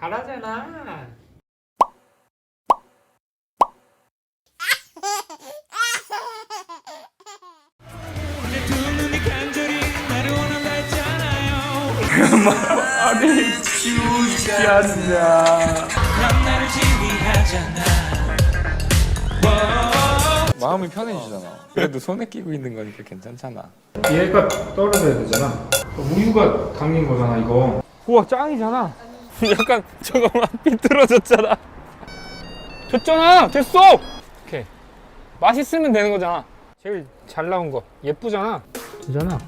잘하잖아. 마음이 편해지잖아. 그래도 손에 끼고 있는 거니까 괜찮잖아. 얘가 떨어져야 되잖아. 우유가 담긴 거잖아 이거. 우와 짱이잖아. 약간 저거만 삐뚤어졌잖아. 됐잖아. 됐어. 오케이. 맛있으면 되는 거잖아. 제일 잘 나온 거. 예쁘잖아. 되잖아.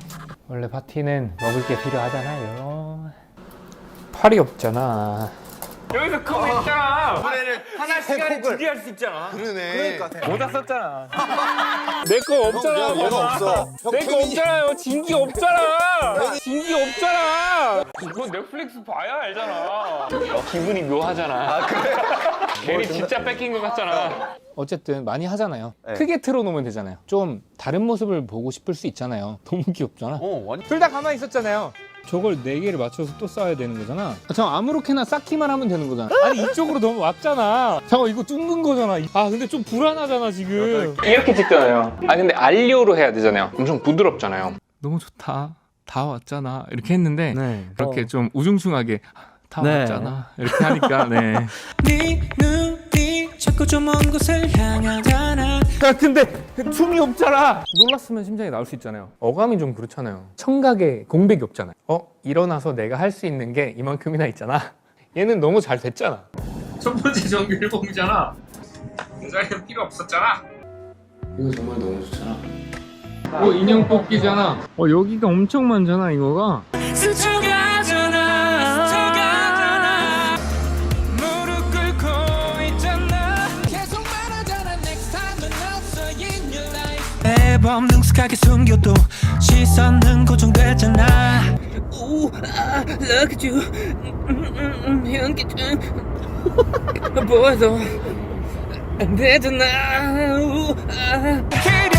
원래 파티는 먹을 게 필요하잖아요. 팔이 없잖아. 여기서 그거 있잖아. 하나 시간에 두개할 수 있잖아. 그러네. 모자 썼잖아. 내 거 없잖아. 얘가 없어. 내거 없잖아요. 진기 없잖아. 진기 없잖아. 이거 넷플릭스 봐야 알잖아. 기분이 묘하잖아. 아, 그래? 괜히 진짜 뺏긴 것 같잖아. 어쨌든 많이 하잖아요. 네. 크게 틀어놓으면 되잖아요. 좀 다른 모습을 보고 싶을 수 있잖아요. 너무 귀엽잖아. 어, 완전. 둘다 가만히 있었잖아요. 저걸 네 개를 맞춰서 또 쌓아야 되는 거잖아. 저 아무렇게나 쌓기만 하면 되는 거잖아. 아니 이쪽으로 너무 왔잖아. 잠깐 이거 뚫는 거잖아. 아 근데 좀 불안하잖아 지금. 이렇게 찍잖아요. 아 근데 알리오로 해야 되잖아요. 엄청 부드럽잖아요. 너무 좋다. 다 왔잖아. 이렇게 했는데 그렇게 좀 우중충하게 다 네. 왔잖아. 이렇게 하니까 네. 네 눈이 자꾸 좀 먼 곳을 향하잖아 야 근데 춤이 없잖아. 놀랐으면 심장이 나올 수 있잖아요. 어감이 좀 그렇잖아요. 청각에 공백이 없잖아요. 어? 일어나서 내가 할 수 있는 게 이만큼이나 있잖아. 얘는 너무 잘 됐잖아. 첫 번째 정규 일봉이잖아. 여자애는 필요 없었잖아. 이거 정말 너무 좋잖아. 어 인형 뽑기잖아. 어 여기가 엄청 많잖아 이거가 매번 능숙하게 숨겨도 시선은 고정됐잖아. 오, 아, look at you 음, 향기 좀 보여도 안 되잖아. 우, 아.